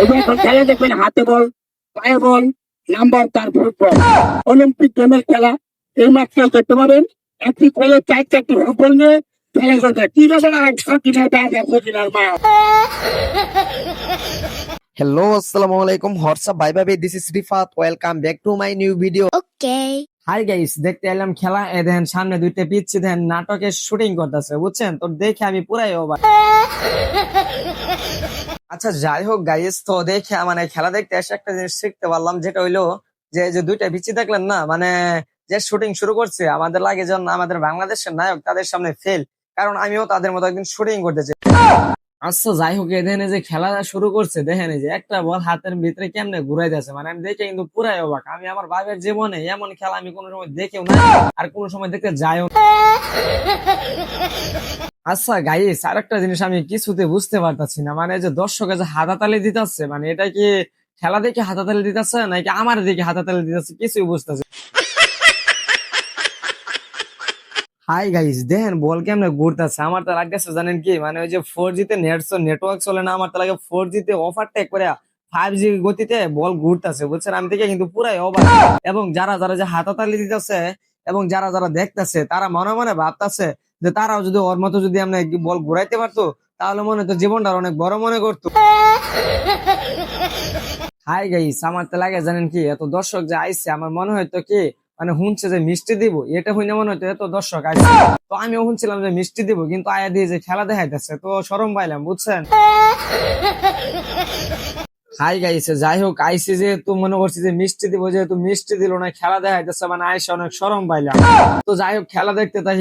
এই যে এখন খেলা দেখবেন হাতে বল পায়ে বল নাম্বার তার ফুটবল অলিম্পিক গেমের খেলা এই মাঠে করতে পারেন একটি করে চার চারটি ফুটবল নিয়ে খেলা করতে কি ব্যাপার আর সকিনার ব্যাগ আর সকিনার মা Hello, assalamu alaikum. What's up, bye bye. This is Rifat. Welcome back to my new video. Hi guys দেখতে এলাম খেলা এ দেখেন সামনে দুইটা পিচ্ছি দেন নাটকের শুটিং করতেছে বুঝছেন তো দেখে আমি পুরাই অবাক আচ্ছা যাই হোক গাইস তো দেখে মানে খেলা দেখতে এসে একটা জিনিস শিখতে পারলাম, যেটা হইল যে যে দুইটা পিচ্ছি দেখলেন না মানে যে শুটিং শুরু করছে, আমাদের লাগে যেন আমাদের বাংলাদেশের নায়ক তাদের সামনে ফেল কারণ আমিও তাদের মতো একদিন শুটিং করতে চাই। আচ্ছা যাই হোক এ দেখেন যে খেলা শুরু করছে, দেখেন যে একটা বল হাতের ভিতরে কেমনে ঘুরাই যাচ্ছে মানে আমি দেখে কিন্তু পুরাই অবাক, আমি আমার বাবার জীবনে এমন খেলা আমি কোনো সময় দেখেও না আর কোনো সময় দেখতে যাইও না। আচ্ছা গাইস আর একটা জিনিস আমি কিছুতে বুঝতে পারতাছি না। মানে যে দর্শকে যে হাতাতালি দিতেছে মানে এটা কি খেলা দেখে হাতাতালি দিতেছে, নাকি আমার দিকে হাতাতালি দিতেছে? কিছুই বুঝতেছে হাই গাইস দেখেন, বল কেমনে ঘুরতেছে? আমার তো লাগতেছে, জানেন কি? মানে ওই যে ফোর জিতে নেট নেটওয়ার্ক চলে না, আমার তো লাগে ফোর জিতে ওভারটেক করে ফাইভ জি গতিতে বল ঘুরতেছে, বুঝছেন? আমি থেকে কিন্তু পুরাই অবাক। এবং যারা যারা যে হাতাতালি দিতেছে এবং যারা যারা দেখতেছে, তারা মনে মনে ভাবতেছে যে তারাও যদি ওর মতো যদি আমরা বল ঘুরাইতে পারতো, তাহলে মনে হতো জীবনটা অনেক বড় মনে করতো। হাই গাইস, আমার তো লাগে জানেন কি, এত দর্শক যে আইসে আমার মনে হয়তো কি মানে শুনছে যে মিষ্টি দিব, এটা হইলে মনে হতো এত দর্শক আইসে তো আমিও শুনছিলাম যে মিষ্টি দিব, কিন্তু আয়া দিয়ে যে খেলা দেখাইতেছে, তো সরম পাইলাম, বুঝছেন? হাই গাইছে যাই হোক, আইসি যেহেতু মনে করছি যে মিষ্টি দিব, যেহেতু মিষ্টি দিল না, খেলা দেখাইতেছে মানে আইসে অনেক সরম পাইলাম। তো যাই হোক, খেলা দেখতে তাই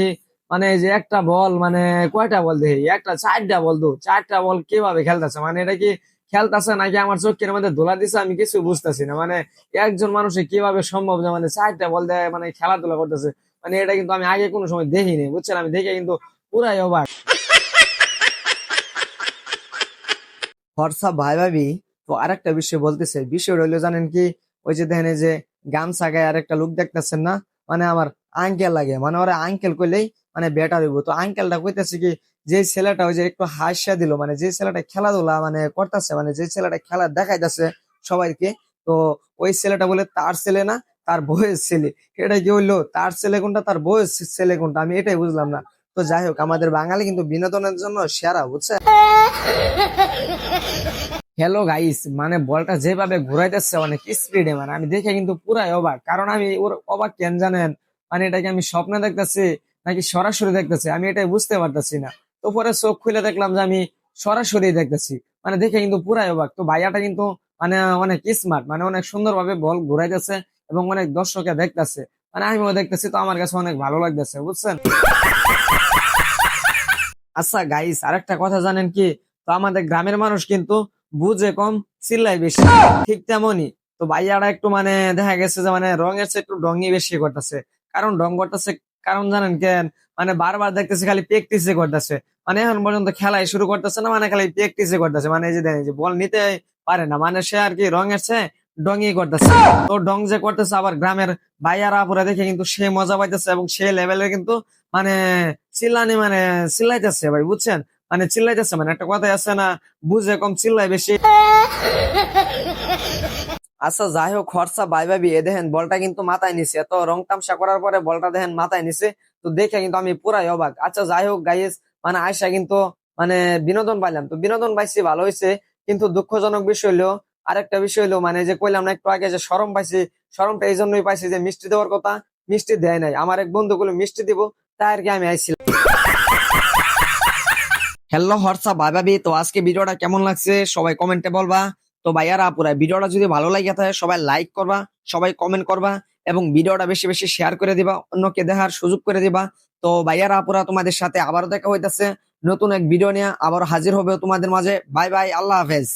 মানে যে একটা বল মানে কয়টা বল দেখি? একটা, চারটা বল দু, চারটা বল কীভাবে খেলতেছে? মানে এটা কি খেলতেছে নাকি আমার চোখের মধ্যে ধোলা দিছে, আমি কিছু বুঝতেছি না। মানে একজন মানুষের কীভাবে সম্ভব যে মানে চারটা বল দেয় মানে খেলাধুলা করতেছে? মানে এটা কিন্তু আমি আগে কোনো সময় দেখিনি, বুঝছেন? আমি দেখে কিন্তু পুরাই অবাক। হোয়াটসঅ্যাপ ভাই ভাবি? তো আরেকটা বিষয় বলতেছে, বিষয় হইল জানেন কি, ওই যে দেখেন যে গামছা গায়ে আরেকটা লোক দেখতেছেন না? মানে আমার আঙ্কেল লাগে মানে ওরা আঙ্কেল কইলেই মানে বেটার হইব। তো আঙ্কেলটা কইতেছে কি, যে ছেলেটা ওই যে একটু হাসিয়া দিল মানে যে ছেলেটা খেলাধুলা মানে করতেছে মানে যে ছেলেটা খেলা দেখাইতেছে সবাইকে, তো ওই ছেলেটা বলে তার ছেলে না, তার বউয়ের ছেলে। এটা কি হইল? তার ছেলে কোনটা? তার বউয়ের ছেলে কোনটা? আমি এটাই বুঝলাম না। তো যাই হোক, আমাদের বাঙালি কিন্তু বিনোদনের জন্য সেরা বুঝছে হ্যালো গাইস মানে বলটা যেভাবে ঘুরাইতেছে অনেক স্পিডে মানে আমি দেখে কিন্তু পুরাই অবাক। কারণ আমি ওর অবাক কেন জানেন? মানে এটাকে আমি স্বপ্নে দেখতেছি, নাকি সরাসরি দেখতেছি? আমি এটাই বুঝতে পারতেছি না। তো পরে চোখ খুলে দেখলাম যে আমি সরাসরি দেখতেছি। মানে দেখে কিন্তু পুরাই অবাক। তো ভাইয়াটা কিন্তু মানে অনেক স্মার্ট মানে অনেক সুন্দরভাবে বল ঘুরাইতেছে এবং অনেক দর্শকে দেখতেছে। মানে আমিও দেখতেছি, তো আমার কাছে অনেক ভালো লাগতেছে, বুঝছেন? আচ্ছা গাইস আরেকটা কথা জানেন কি? তো আমাদের গ্রামের মানুষ কিন্তু বুঝে কম চিল্লাই বেশি। ঠিক তেমনই। তো ভাইয়ারা একটু মানে দেখা গেছে যে মানে রঙের চেয়ে একটু ডঙ্গি বেশি করতেছে। কারণ ডং করতেছে কারণ জানেন কেন? মানে বারবার দেখতেছে খালি প্র্যাকটিসে করতেছে। মানে এখন পর্যন্ত খেলাই শুরু করতেছে না মানে খালি প্র্যাকটিসে করতেছে। মানে এই যে দেখেন যে বল নিতে পারে না। মানে সে আর কি রঙের চেয়ে ডঙ্গি করতেছে। তো ডং যে করতেছে আবার গ্রামের ভাইয়ারা আপুরা দেখে কিন্তু সে মজা পাইতেছে এবং সে লেভেলের কিন্তু মানে চিল্লানি মানে চিল্লাইতেছে ভাই বুঝছেন? মানে চিল্লাইতেছে মানে একটা কথাই আছে না, বুঝে কম চিল্লাই বেশি। আচ্ছা যাই হোক খরচা বাই ভাবি, এ দেখেন, বলটা কিন্তু মাথায় নিছে। এত রং তামসা করার পরে বলটা দেখেন মাথায় নিছে, তো দেখে কিন্তু আমি পুরাই অবাক। আচ্ছা যাই হোক গাইস মানে আয়সা কিন্তু মানে বিনোদন পাইলাম। তো বিনোদন পাইছি, ভালো হয়েছে কিন্তু দুঃখজনক বিষয় হলো আরেকটা বিষয় হলো মানে যে কইলাম না একটু আগে যে সরম পাইছি সরমটা এই জন্যই পাইছি যে মিষ্টি দেওয়ার কথা, মিষ্টি দেয় নাই। আমার এক বন্ধু গুলো মিষ্টি দিব? তাই আর কি আমি আইছিলাম। হ্যালো হর্ষা ভাই ভাবি তো আজকে ভিডিওটা কেমন লাগছে? সবাই কমেন্টে বলবা। তো ভাইয়ারা আপুরা ভিডিওটা যদি ভালো লাগে থাকে, সবাই লাইক করবা, সবাই কমেন্ট করবা এবং ভিডিওটা বেশি বেশি শেয়ার করে দিবা, অন্যকে দেখার সুযোগ করে দিবা। তো ভাইয়ারা আপুরা তোমাদের সাথে আবারও দেখা হইতেছে। নতুন এক ভিডিও নিয়ে আবার হাজির হবে তোমাদের মাঝে। বাই বাই, আল্লাহ হাফেজ।